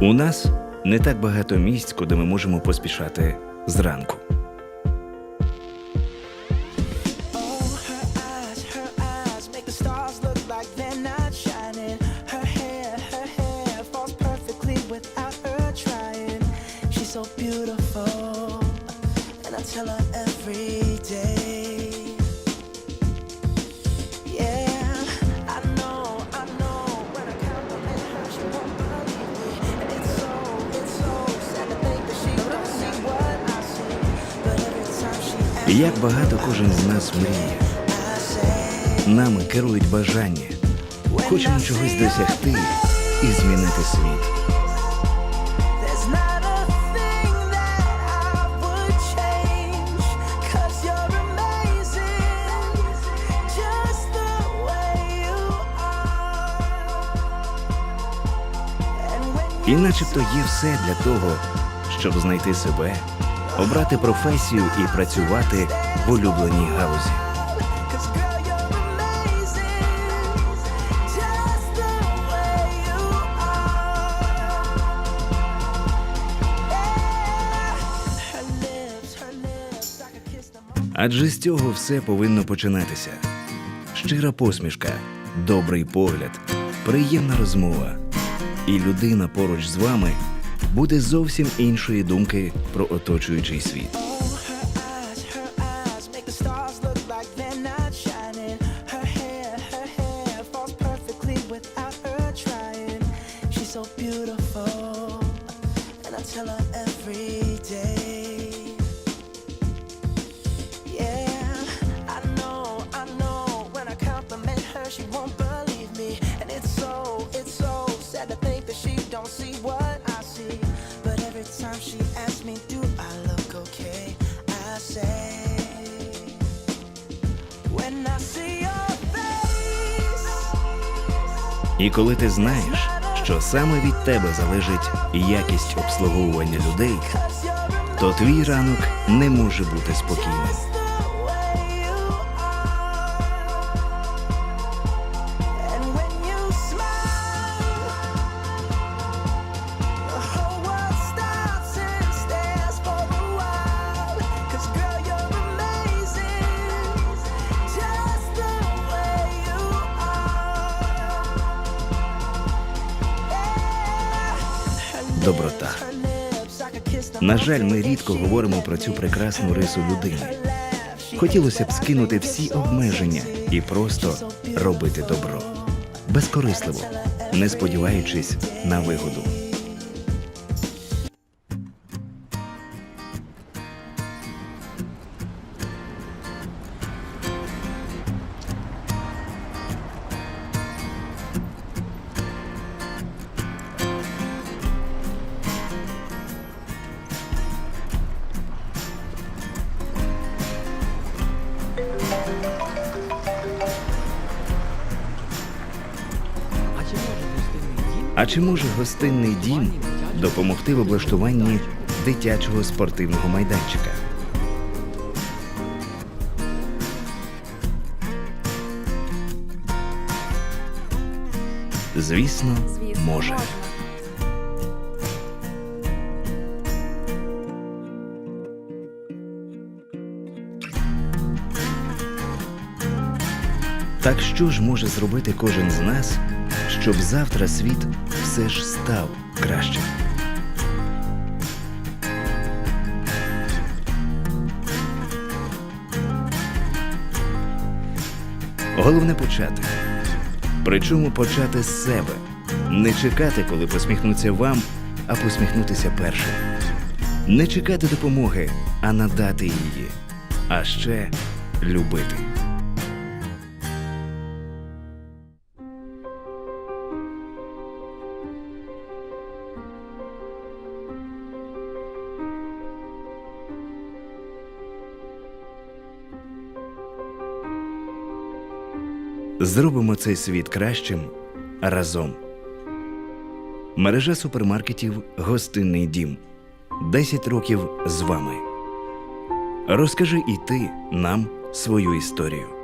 У нас не так багато місць, куди ми можемо поспішати зранку. tell her every як багато кожен з нас мріє. Нами керують бажання. Хочемо чогось досягти і змінити світ. І начебто є все для того, щоб знайти себе, обрати професію і працювати в улюбленій галузі. Адже з цього все повинно починатися. Щира посмішка, добрий погляд, приємна розмова. І людина поруч з вами буде зовсім іншої думки про оточуючий світ. Tell her every І коли ти знаєш, що саме від тебе залежить якість обслуговування людей, то твій ранок не може бути спокійним. Доброта. На жаль, ми рідко говоримо про цю прекрасну рису людини. Хотілося б скинути всі обмеження і просто робити добро. Безкорисливо, не сподіваючись на вигоду. А чи може гостинний дім допомогти в облаштуванні дитячого спортивного майданчика? Звісно, може. Так що ж може зробити кожен з нас, щоб завтра світ все ж став кращим? Головне почати. Причому почати з себе. Не чекати, коли посміхнуться вам, а посміхнутися першим. Не чекати допомоги, а надати її. А ще любити. Зробимо цей світ кращим разом. Мережа супермаркетів Гостинний дім. 10 років з вами. Розкажи і ти нам свою історію.